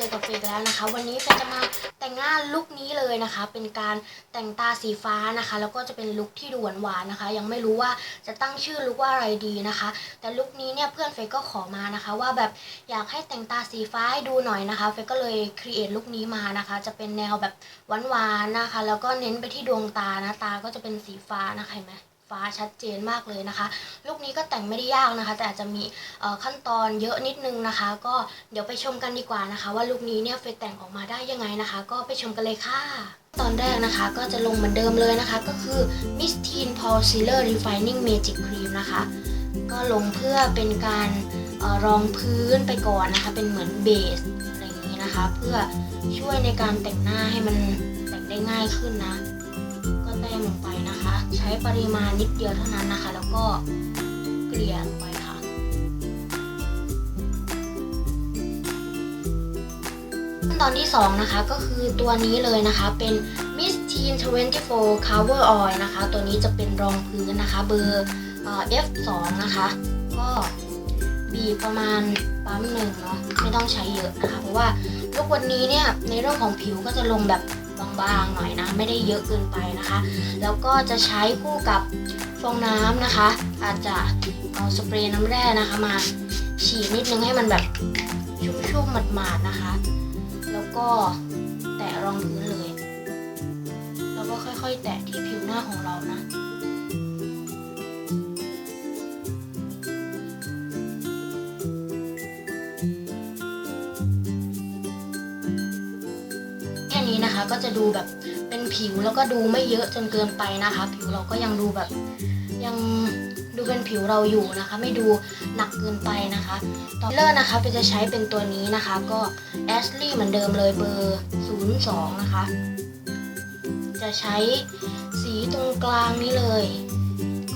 เจอกับเฟยอีกแล้วนะคะ วันนี้เฟยจะมาแต่งหน้าลุคนี้เลยนะคะ เป็นการแต่งตาสีฟ้านะคะ แล้วก็จะเป็นลุคที่ดูหวานๆนะคะ ยังไม่รู้ว่าจะตั้งชื่อลุคว่าอะไรดีนะคะ แต่ลุคนี้เนี่ยเพื่อนเฟยก็ขอมานะคะ ว่าแบบอยากให้แต่งตาสีฟ้าให้ดูหน่อยนะคะ เฟยก็เลยครีเอทลุคนี้มานะคะ จะเป็นแนวแบบหวานๆนะคะ แล้วก็เน้นไปที่ดวงตานะตาก็จะเป็นสีฟ้านะคะเห็นไหม ฟ้าชัดเจนมากเลยนะคะลุคนี้ก็แต่งไม่ได้ยากนะคะ แต่อาจจะมีขั้นตอนเยอะนิดนึงนะคะ ก็เดี๋ยวไปชมกันดีกว่านะคะ ว่าลุคนี้เนี่ยเฟยแต่งออกมาได้ยังไงนะคะ ก็ไปชมกันเลยค่ะตอนแรกนะคะก็จะลงเหมือนเดิมเลยนะคะ ก็คือ Miss Teen Concealer Refining Magic Cream นะคะ ก็ลงเพื่อเป็นการออรองพื้นไปก่อนนะคะ เป็นเหมือนเบสอะไรอย่างนี้นะคะ เพื่อช่วยในการแต่งหน้าให้มันแต่งได้ง่ายขึ้นนะ ช้ปริมาณนิดเดียวเท่านั้นนะคะ แล้วก็เกลี่ยลงไปค่ะ ขั้นตอนที่ 2 นะคะก็คือตัวนี้เลยนะคะเป็น Miss Teen 24 Cover Oil นะคะ ตัวนี้จะเป็นรองพื้นนะคะ เบอร์ F2 นะคะ ก็บีบประมาณปั๊มหนึ่งเนาะไม่ต้องใช้เยอะนะคะ เพราะว่าลุกวันนี้เนี่ยในเรื่องของผิวก็จะลงแบบ บางๆหน่อยนะ ไม่ได้เยอะเกินไปนะคะ แล้วก็จะใช้คู่กับฟองน้ำนะคะ อาจจะเอาสเปรย์น้ำแร่นะคะมาฉีดนิดนึงให้มันแบบชุ่มๆหมาดๆนะคะ แล้วก็แตะรองพื้นเลย แล้วก็ค่อยๆ แตะที่ผิวหน้าของเรานะ นี้นะคะ ก็จะดูแบบเป็นผิวแล้วก็ดูไม่เยอะจนเกินไปนะคะ ผิวเราก็ยังดูแบบยังดูเป็นผิวเราอยู่นะคะ ไม่ดูหนักเกินไปนะคะตอนเลอร์นะคะเป็นจะใช้เป็นตัวนี้นะคะ ก็แอชลี่เหมือนเดิมเลยเบอร์ 02 นะคะ จะใช้สีตรงกลางนี้เลย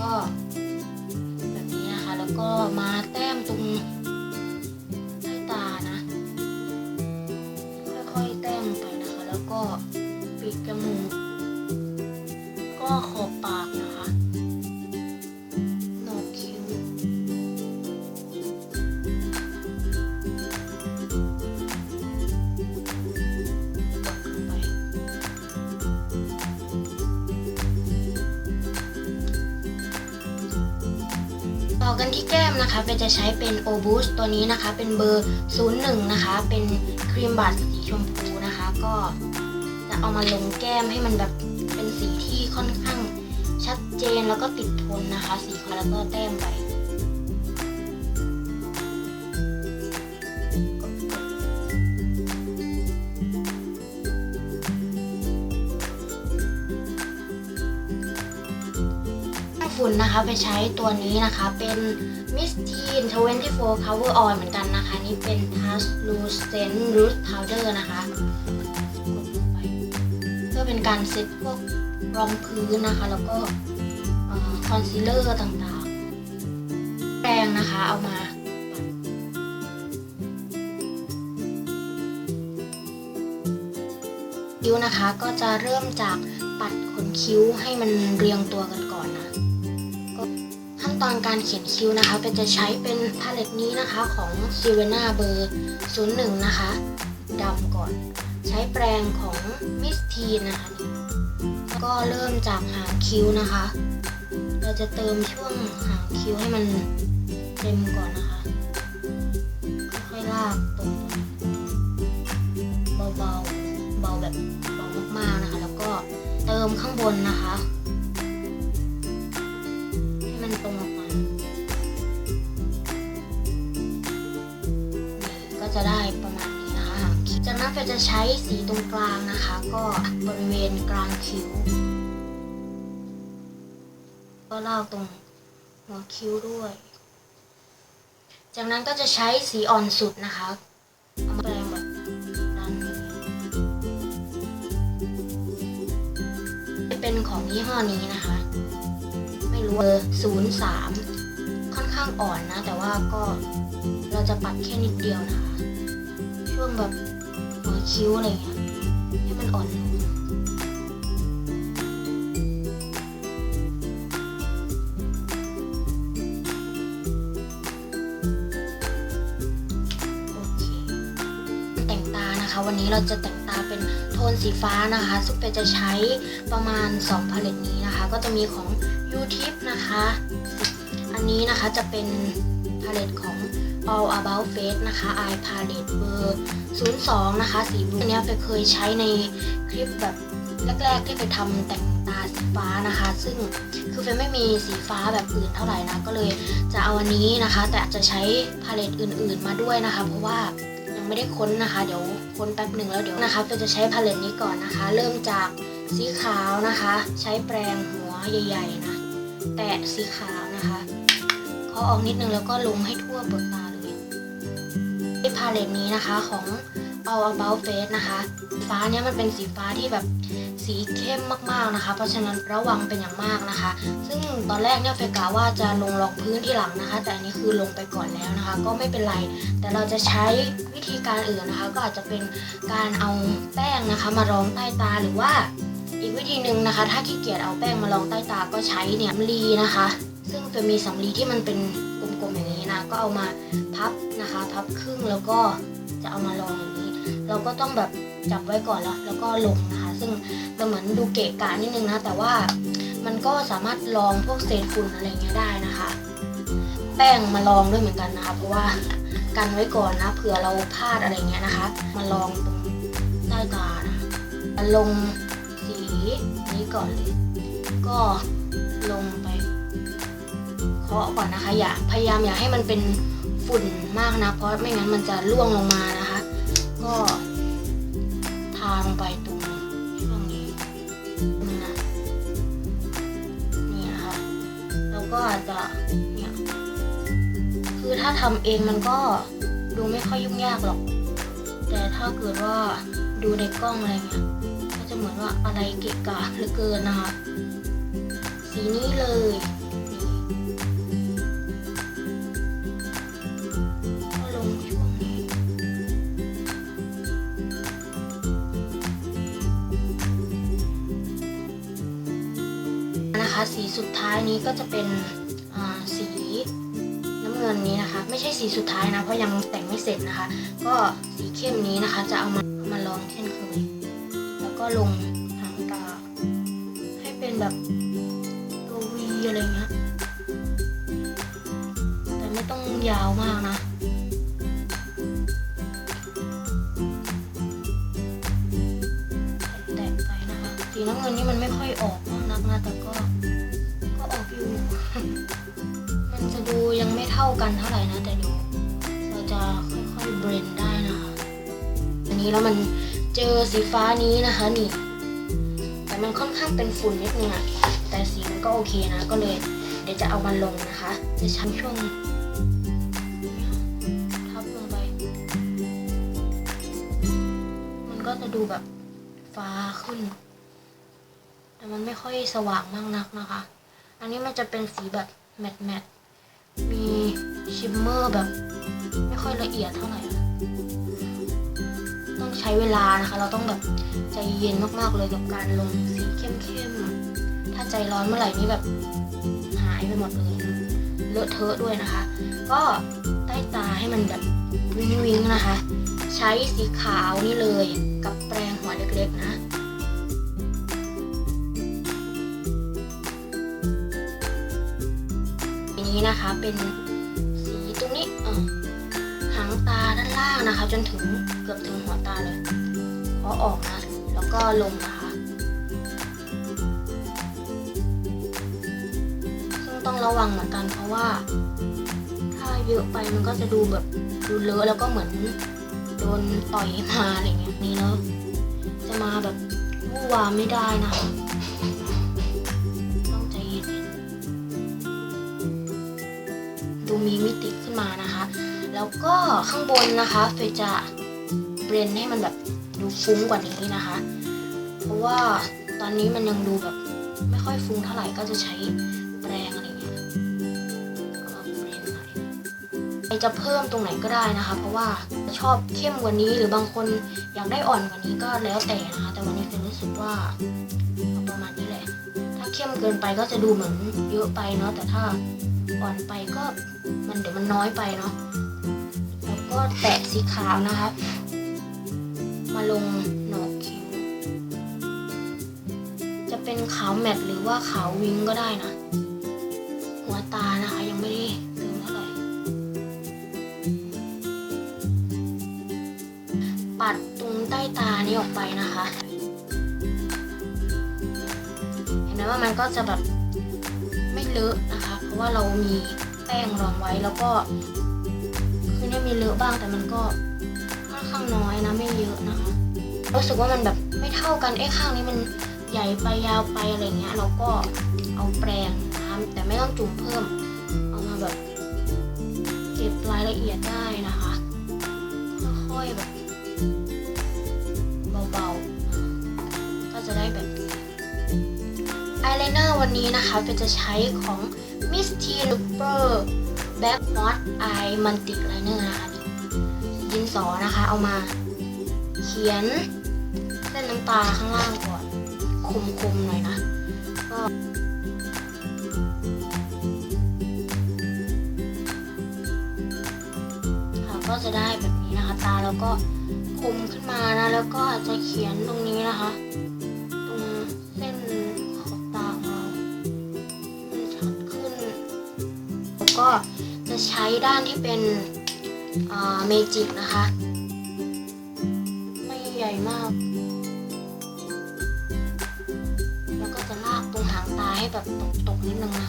ก็แบบนี้นะคะแล้วก็มา ดจมูก ก็ขอบปากนะคะหนกคิ้วกดลงไป ต่อกันที่แก้มนะคะเฟนจะใช้เป็น o b o o s t ตัวนี้นะคะ เป็นเบอร์ 01 นะคะ เป็นครีมบัตสีชมพูนะคะก็ จะเอามาลงแก้มให้มันแบบเป็นสีที่ค่อนข้างชัดเจนแล้วก็ติดทนนะคะ สีคาแรคเตอร์แต้มไปฝุ่นนะคะไปใช้ตัวนี้นะคะเป็น Miss Teen 24 Cover Oil เหมือนกันนะคะ นี่เป็น Translucent Root Powder นะคะกดลงไป เพื่อเป็นการเซ็ตพวกรองพื้นนะคะ แล้วก็คอนซีลเลอร์ต่างๆ แปรงนะคะเอามาคิ้วนะคะก็จะเริ่มจากปัดขนคิ้วให้มันเรียงตัวกันก่อนนะขั้นตอนการเขียนคิ้วนะคะเป็นจะใช้เป็นพาเลตนี้นะคะของ s i v e n a เบอร์01 นะคะดำก่อน ช้แปรงของ Miss T นะคะก็เริ่มจากหางคิ้วนะคะ เราจะเติมช่วงหางคิ้วให้มันเต็มก่อนนะคะ ค่อยๆลากตรงเบาๆ เบาแบบเบามากๆนะคะ แล้วก็เติมข้างบนนะคะให้มันตรงออกมาก็จะได้ จากนั้นเฟยจะใช้สีตรงกลางนะคะ ก็บริเวณกลางคิ้ว ก็ลากตรงหัวคิ้วด้วย จากนั้นก็จะใช้สีอ่อนสุดนะคะเอามาแปรงแบบด้านนี้เป็นของยี่ห้อนี้นะคะ ไม่รู้เบอร์ศูนย์สามค่อนข้างอ่อนนะ แต่ว่าก็เราจะปัดแค่นิดเดียวนะคะ ช่วงแบบ หัวคิ้วอะไรเงี้ยให้มันอ่อนลงโอเคแต่งตานะคะวันนี้เราจะแต่งตาเป็นโทนสีฟ้านะคะซึ่งเปจะใช้ประมาณ 2พาเลตนี้นะคะ ก็จะมีของ u t i p นะคะ อันนี้นะคะจะเป็นพาเลตของ All About Face นะคะ Eye Palette เบอร์ 02 นะคะ สีบลูอันเนี้ยเฟยเคยใช้ในคลิปแบบแรกๆที่ไปทำแต่งตาสีฟ้านะคะ ซึ่งคือเฟไม่มีสีฟ้าแบบอื่นเท่าไหร่นะ ก็เลยจะเอาอันนี้นะคะ แต่จะใช้พาเลตอื่นๆมาด้วยนะคะ เพราะว่ายังไม่ได้ค้นนะคะ เดี๋ยวค้นแป๊บหนึ่งแล้วเดี๋ยวนะคะเฟจะใช้พาเลตนี้ก่อนนะคะ เริ่มจากสีขาวนะคะ ใช้แปรงหัวใหญ่ ๆ นะ แตะสีขาวนะคะเคาะออกนิดนึงแล้วก็ลงให้ทั่วเปลือกตาาเลตนี้นะคะของ All About Face นะคะ ฟ้าเนี้ยมันเป็นสีฟ้าที่แบบสีเข้มมากๆนะคะ เพราะฉะนั้นระวังเป็นอย่างมากนะคะ ซึ่งตอนแรกเนี่ยเฟกะว่าจะลงรองพื้นที่หลังนะคะ แต่อันนี้คือลงไปก่อนแล้วนะคะ ก็ไม่เป็นไร แต่เราจะใช้วิธีการอื่นนะคะ ก็อาจจะเป็นการเอาแป้งนะคะ มารองใต้ตาหรือว่าอีกวิธีหนึ่งนะคะ ถ้าขี้เกียจเอาแป้งมารองใต้ตาก็ใช้เนี่ยสำลีนะคะ ซึ่งจะมีสำลีที่มันเป็น ก็เอามาพับนะคะ พับครึ่งแล้วก็จะเอามารองอย่างนี้ เราก็ต้องแบบจับไว้ก่อนแล้ว แล้วก็ลงนะคะ ซึ่งมันเหมือนดูเกะกะนิดนึงนะ แต่ว่ามันก็สามารถรองพวกเศษฝุ่นอะไรเงี้ยได้นะคะ แป้งมาลองด้วยเหมือนกันนะคะ เพราะว่ากันไว้ก่อนนะเผื่อเราพลาดอะไรเงี้ยนะคะ มาลองตรงใต้ตานะลงสีนี้ก่อนเลยก็ลงไปาะก่อนนะคะ อย่าพยายามอย่าให้มันเป็นฝุ่นมากนะ เพราะไม่งั้นมันจะร่วงลงมานะคะ ก็ทาลงไปตรงช่วงนี้นี่นะนี่นะคะแล้วก็อาจจะเนี่ยคือถ้าทำเองมันก็ดูไม่ค่อยยุ่งยากหรอก แต่ถ้าเกิดว่าดูในกล้องอะไรเงี้ยก็จะเหมือนว่าอะไรเกะกะเหลือเกินนะคะสีนี้เลย นะคะ สีสุดท้ายนี้ก็จะเป็นสีน้ำเงินนี้นะคะ ไม่ใช่สีสุดท้ายนะ เพราะยังแต่งไม่เสร็จนะคะ ก็สีเข้มนี้นะคะ จะเอามามาลองเช่นเคยแล้วก็ลงหางตา ให้เป็นแบบตัววีอะไรเงี้ยแต่ไม่ต้องยาวมากนะ ท่ากันเท่าไหร่นะ แต่เดี๋ยวเราจะค่อยๆเบรนได้นะคะอันนี้แล้วมันเจอสีฟ้านี้นะคะนี่ แต่มันค่อนข้างเป็นฝุ่นนิดนึงอะแต่สีมันก็โอเคนะก็เลย เดี๋ยวจะเอามาลงนะคะ จะชั้นช่วงทับลงไป มันก็จะดูแบบฟ้าขึ้น แต่มันไม่ค่อยสว่างมากนักนะคะ อันนี้มันจะเป็นสีแบบแมตต์แมตต์ มีชิมเมอร์แบบ ไม่ค่อยละเอียดเท่าไหร่ต้องใช้เวลานะคะ เราต้องแบบใจเย็นมากๆเลยกับการลงสีเข้มๆถ้าใจร้อนเมื่อไหร่นี่แบบหายไปหมดเลยเลอะเทอะด้วยนะคะ ก็ใต้ตาให้มันแบบวิงวิงๆนะคะ ใช้สีขาวนี่เลยกับแปรงหัวเล็กๆนะ นนี้นะคะ เป็นสีตรงนี้หางตาด้านล่างนะคะ จนถึงเกือบถึงหัวตาเลยพอออกนะ แล้วก็ลงนะคะซึ่งต้องระวังเหมือนกันเพราะว่า ถ้าเยอะไปมันก็จะดูแบบดูเลอะแล้วก็เหมือนโดนต่อยมาอะไรเงี้ยนี่แล้วจะมาแบบวู่วามไม่ได้นะคะ มีมิติขึ้นมานะคะ แล้วก็ข้างบนนะคะเฟยจะเบรนให้มันแบบดูฟุ้งกว่านี้นะคะ เพราะว่าตอนนี้มันยังดูแบบไม่ค่อยฟุ้งเท่าไหร่ก็จะใช้แปรงอะไรเงี้ยเบรนหน่อยใครจะเพิ่มตรงไหนก็ได้นะคะ เพราะว่าชอบเข้มกว่านี้หรือบางคนอยากได้อ่อนกว่านี้ก็แล้วแต่นะคะ แต่วันนี้เฟยรู้สึกว่าประมาณนี้แหละ ถ้าเข้มเกินไปก็จะดูเหมือนเยอะไปเนาะแต่ถ้า อ่อนไปก็มันเดี๋ยวมันน้อยไปเนาะแล้วก็แตะสีขาวนะคะ มาลงหนกคิ้วจะเป็นขาวแมทหรือว่าขาววิงก็ได้นะ หัวตานะคะยังไม่ได้เติมเท่าไหร่ปัดตรงใต้ตานี้ออกไปนะคะเห็นไหมว่ามันก็จะแบบไม่เลอะนะคะ ว่าเรามีแป้งรองไว้แล้วก็คือเนี่ยมีเลอะบ้างแต่มันก็ค่อนข้างน้อยนะไม่เยอะนะคะรู้สึกว่ามันแบบไม่เท่ากันไอ้ข้างนี้มันใหญ่ไปยาวไปอะไรเงี้ย เราก็เอาแปรงนะคะแต่ไม่ต้องจุ่มเพิ่ม เอามาแบบเก็บรายละเอียดได้นะคะค่อยๆแบบเบาๆก็จะได้แบบอายไลเนอร์วันนี้นะคะเป็นจะใช้ของ Miss T Super Black Hot Eye Multi Liner นะคะดินสอนะคะ เอามา เขียนเส้นน้ำตาข้างล่างก่อน คุมๆหน่อยนะก็ค่ะก็จะได้แบบนี้นะคะ ตาแล้วก็คุมขึ้นมานะ แล้วก็อาจจะเขียนตรงนี้นะคะ จะใช้ด้านที่เป็นเมจิกนะคะ ไม่ใหญ่มาก แล้วก็จะลากตรงหางตาให้แบบตกๆนิดนึงนะ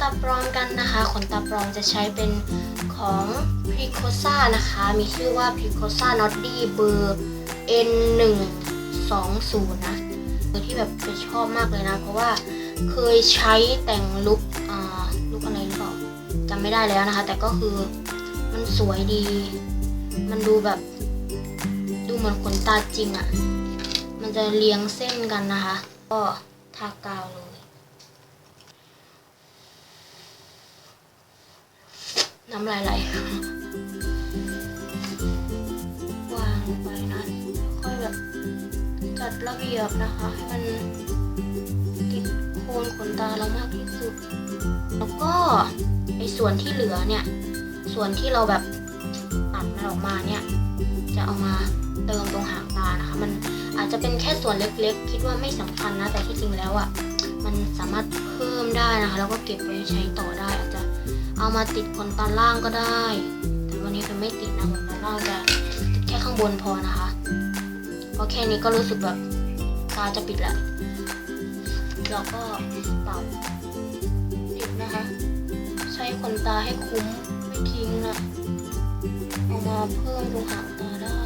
ตาปลอมกันนะคะ ขนตาปลอมจะใช้เป็นของ p r i c o s a นะคะ มีชื่อว่า p r i c o s a n o t d y เบอร์ N120 นะเบอร์ที่แบบเป็นชอบมากเลยนะ เพราะว่าเคยใช้แต่งลุคอ่าลุคอะไรหรือเปล่าจำไม่ได้แล้วนะคะ แต่ก็คือมันสวยดี มันดูแบบ ดูเหมือนขนตาจริงอะ่ะ มันจะเรียงเส้นกันนะคะ ก็ทากาวเลยน้ำลายไหลวางลงไปนะ บจัดระเบียบนะคะ ให้มันติดโคนขนตาเรามากที่สุด แล้วก็ไอ้ส่วนที่เหลือเนี่ย ส่วนที่เราแบบตัดมันออกมาเนี่ย จะเอามาเติมตรงหางตานะคะ มันอาจจะเป็นแค่ส่วนเล็กๆ คิดว่าไม่สำคัญนะ แต่ที่จริงแล้วอะ่ะ มันสามารถเพิ่มได้นะคะ แล้วก็เก็บไว้ใช้ต่อได้ อาจจะเอามาติดขนตาล่างก็ได้ แต่วันนี้เป็นไม่ติดนะขนตาล่างจะติดแค่ข้างบนพอนะคะ พราะแค่นี้ก็รู้สึกแบบตาจะปิดแล้วเราก็ปรับติดนะคะ ใช้ขนตาให้คุ้มไม่ทิ้งนะเอามาเพิ่มตรงหางตาได้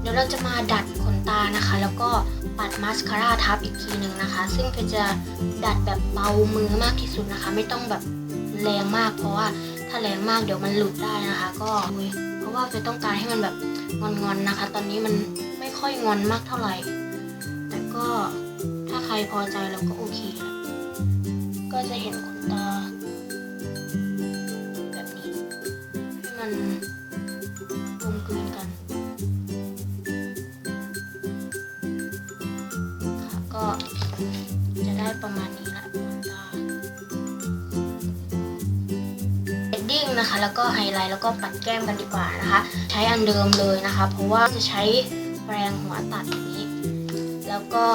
เดี๋ยวเราจะมาดัดขนตานะคะ แล้วก็ปัดมาสคาร่าทับอีกทีหนึ่งนะคะ ซึ่งเพจะดัดแบบเบามือมากที่สุดนะคะ ไม่ต้องแบบแรงมาก เพราะว่าถ้าแรงมากเดี๋ยวมันหลุดได้นะคะ ก็เพราะว่าเฟต้องการให้มันแบบงอนๆนะคะ ตอนนี้มัน ค่อยงอนมากเท่าไหร่ แต่ก็ถ้าใครพอใจเราก็โอเคแหละก็จะเห็นขนตา แบบนี้ให้มันกลมกลืนกันค่ะก็จะได้ประมาณนี้แหละขนตาเดดดิ้งนะคะ แล้วก็ไฮไลท์แล้วก็ปัดแก้มกันดีกว่านะคะ ใช้อันเดิมเลยนะคะ เพราะว่าจะใช้ แรงหัวตัดอย่างนี้ แล้วก็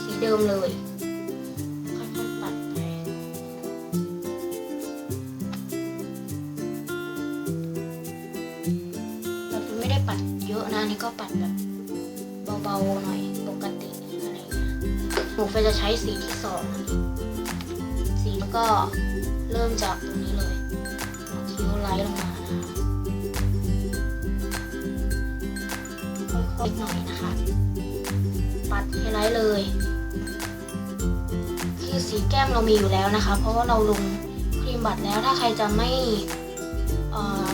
สีเดิมเลยค่อยๆปัดไปแต่คือไม่ได้ปัดเยอะนะนนี่ก็ปัดแบบเบาๆหน่อยปกติอะไรเงี้ยหนูเฟจะใช้สีที่สองสีแล้วก็เริ่มจากตรงนี้เลยคิ้วไล่ลงมา นะคะค่อยๆหน่อยนะคะ ปัดไฮไลท์เลย คือสีแก้มเรามีอยู่แล้วนะคะ เพราะว่าเราลงครีมบัตรแล้วถ้าใครจะไม่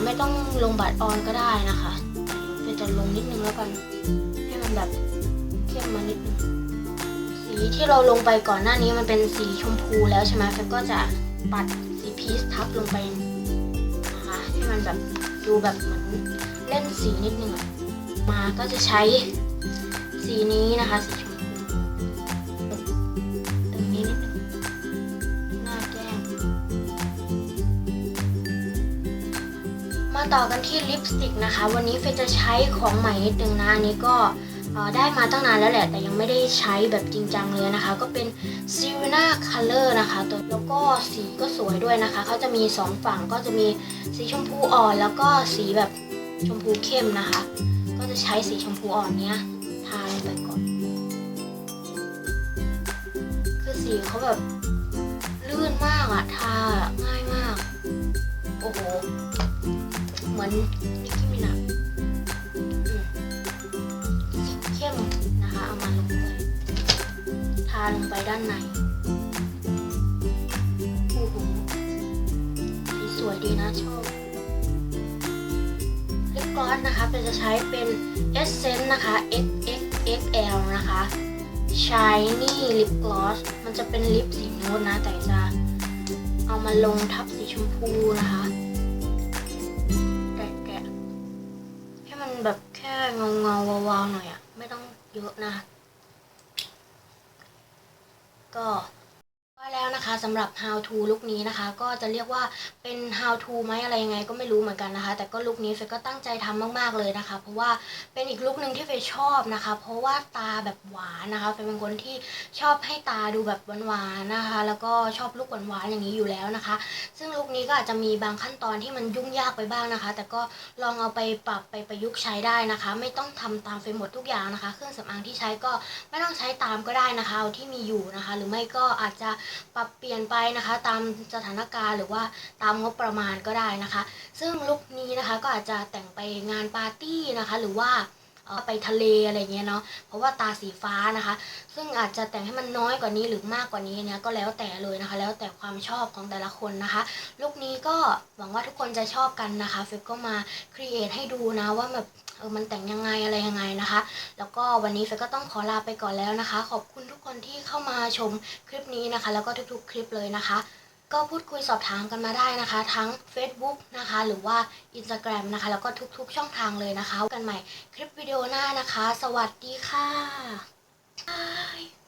ไม่ต้องลงบัตรออนก็ได้นะคะเดี๋ยวจะลงนิดนึงแล้วกัน ให้มันแบบเข้มมานิดนึงสีที่เราลงไปก่อนหน้านี้มันเป็นสีชมพูแล้วใช่ไหมเฟนก็จะปัดสีพีชทับลงไปนะคะให้มันแบบดูแบบเหมือนเล่นสีนิดนึงอะ มาก็จะใช้สีนี้นะคะสีชมพูตรงนี้นิดนึงหน้าแก้มมาต่อกันที่ลิปสติกนะคะ วันนี้เฟจะใช้ของใหม่นิดนึงนะอันนี้ก็ได้มาตั้งนานแล้วแหละ แต่ยังไม่ได้ใช้แบบจริงจังเลยนะคะ ก็เป็น s าคัลเลอร์นะคะ ตัวแล้วก็สีก็สวยด้วยนะคะ เขาจะมี 2 ฝั่งก็จะมีสีชมพูอ่อน แล้วก็สีแบบชมพูเข้มนะคะ จะใช้สีชมพูอ่อนเนี้ยทาลงไปก่อน คือสีเขาแบบลื่นมากอะทาง่ายมาก โอ้โห เหมือนนิกกี้มินาเข้มนะคะ เอามาลงไปทาลงไปด้านในโอ้โหสีสวยดีนะชอบ อสนะคะเป็นจะใช้เป็น Essence นะคะ XXXL นะคะ Shiny Lip Gloss มันจะเป็นลิปสีนูดนะ แต่จะเอามาลงทับสีชมพูนะคะแกะๆให้มันแบบแค่เงาเงาๆวาวๆหน่อยอะไม่ต้องเยอะนะ ก็ แล้วนะคะสำหรับ how to ลุคนี้นะคะ ก็จะเรียกว่าเป็น how to ไหมอะไรยังไงก็ไม่รู้เหมือนกันนะคะ แต่ก็ลุคนี้เฟยก็ตั้งใจทำมาก ๆเลยนะคะ เพราะว่าเป็นอีกลุคหนึ่งที่เฟยชอบนะคะ เพราะว่าตาแบบหวานนะคะเฟยเป็นคนที่ชอบให้ตาดูแบบหวานๆนะคะ แล้วก็ชอบลุคหวานๆอย่างนี้อยู่แล้วนะคะ ซึ่งลุคนี้ก็อาจจะมีบางขั้นตอนที่มันยุ่งยากไปบ้างนะคะ แต่ก็ลองเอาไปปรับไปประยุกต์ใช้ได้นะคะ ไม่ต้องทำตามเฟยหมดทุกอย่างนะคะ เครื่องสำอางที่ใช้ก็ไม่ต้องใช้ตามก็ได้นะคะเอาที่มีอยู่นะคะ หรือไม่ก็อาจจะปรับเปลี่ยนไปนะคะ ตามสถานการณ์หรือว่าตามงบประมาณก็ได้นะคะ ซึ่งลุคนี้นะคะก็อาจจะแต่งไปงานปาร์ตี้นะคะ หรือว่า ไปทะเลอะไรเงี้ยเนาะเพราะว่าตาสีฟ้านะคะ ซึ่งอาจจะแต่งให้มันน้อยกว่านี้หรือมากกว่านี้เนี่ยก็แล้วแต่เลยนะคะ แล้วแต่ความชอบของแต่ละคนนะคะลุคนี้ก็หวังว่าทุกคนจะชอบกันนะคะเฟยก็มาครีเอทให้ดูนะว่าแบบเออมันแต่งยังไงอะไรยังไงนะคะ แล้วก็วันนี้เฟก็ต้องขอลาไปก่อนแล้วนะคะ ขอบคุณทุกคนที่เข้ามาชมคลิปนี้นะคะ แล้วก็ทุกๆ คลิปเลยนะคะ ก็พูดคุยสอบถามกันมาได้นะคะ ทั้ง Facebook นะคะ หรือว่า Instagram นะคะ แล้วก็ทุกๆช่องทางเลยนะคะกันใหม่คลิปวิดีโอหน้านะคะ สวัสดีค่ะบาย